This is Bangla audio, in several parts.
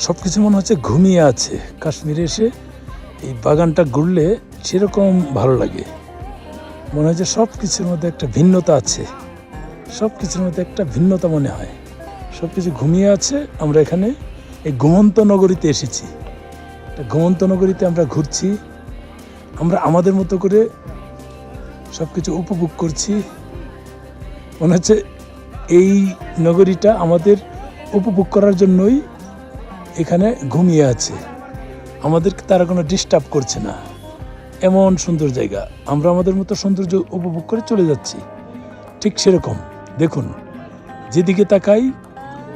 সব কিছু মনে হচ্ছে ঘুমিয়ে আছে। কাশ্মীরে এসে এই বাগানটা ঘুরলে সেরকম ভালো লাগে। মনে হয় যে সব কিছুর মধ্যে একটা ভিন্নতা আছে। সব কিছুর মধ্যে একটা ভিন্নতা মনে হয়। সব কিছু ঘুমিয়ে আছে, আমরা এখানে এই ঘুমন্ত নগরীতে এসেছি। ঘুমন্ত নগরীতে আমরা ঘুরছি। আমরা আমাদের মতো করে সব কিছু উপভোগ করছি। মনে হচ্ছে এই নগরীটা আমাদের উপভোগ করার জন্যই এখানে ঘুমিয়ে আছে। আমাদেরকে তারা কোনো ডিস্টার্ব করছে না। এমন সুন্দর জায়গা। আমরা আমাদের মতো সৌন্দর্য উপভোগ করে চলে যাচ্ছি। ঠিক সেরকম। দেখুন, যেদিকে তাকাই,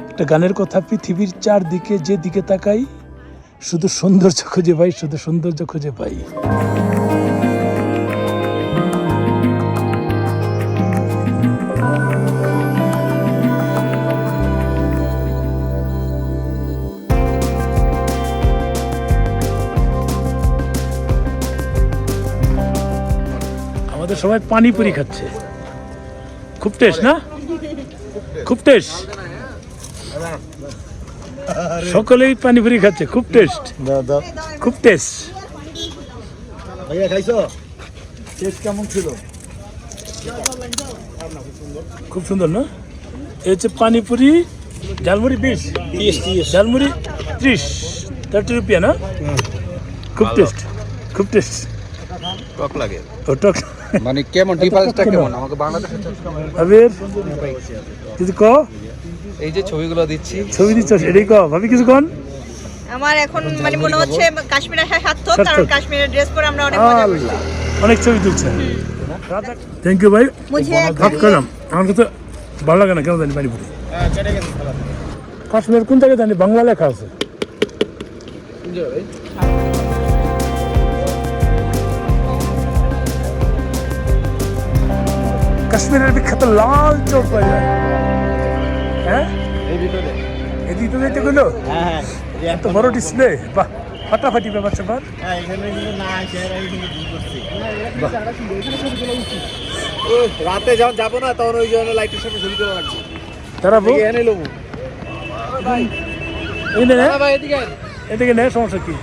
একটা গানের কথা পৃথিবীর চারদিকে যেদিকে তাকাই, শুধু সৌন্দর্য খুঁজে পাই, শুধু সৌন্দর্য খুঁজে পাই। আমাদের সবাই পানিপুরি খাচ্ছে। খুব টেস্ট না? খুব টেস্ট সকলেই পানিপুরি খাচ্ছে খুব টেস্ট খুব টেস্ট ভাইয়া খাইছো? টেস্ট কেমন ছিল? খুব সুন্দর না? এই হচ্ছে পানিপুরি ঝালমুড়ি বিশ। ঝালমুড়ি ত্রিশ। থার্টি রুপিয়া না? খুব টেস্ট খুব টেস্ট টক লাগে। ও টক মানে কেমন ডিফারেন্সটা কেমন? কেমন আমাকে বাংলাদেশে আবির? কিছু ক এই যে ছবিগুলো দিচ্ছি। ছবি দিচ্ছ এটাই ক ভাবি কিছু কন? আমার এখন মানে মনে হচ্ছে কাশ্মীর আসা সার্থক। কারণ কাশ্মীরের ড্রেস পরে আমরা অনেক মজা করছি। অনেক ছবি তুলছে। থ্যাংক ইউ ভাই। ভাত খেলাম আমার কাছে ভালো লাগে না কেন জানি পানিপুরি কাশ্মীর কোন জায়গায় জানি? বাংলা লেখা আছে। কাশ্মীরের বিখ্যাত লাল চোখ যায়। হ্যাঁ? এই ভিতরে। এদিকে তো যাইতে গেলো? হ্যাঁ হ্যাঁ। এত বড় ডিসপ্লে বাহ ফাটাফাটি ব্যাপার স্যাপার। হ্যাঁ রাতে যখন যাব না তখন ওই জন্য লাইটের সামনে ছবি তোলা দাঁড়াবো? এনে লোবো। এই নে, নে। ভাই এদিকে। এদিকে নে সমস্যা কি?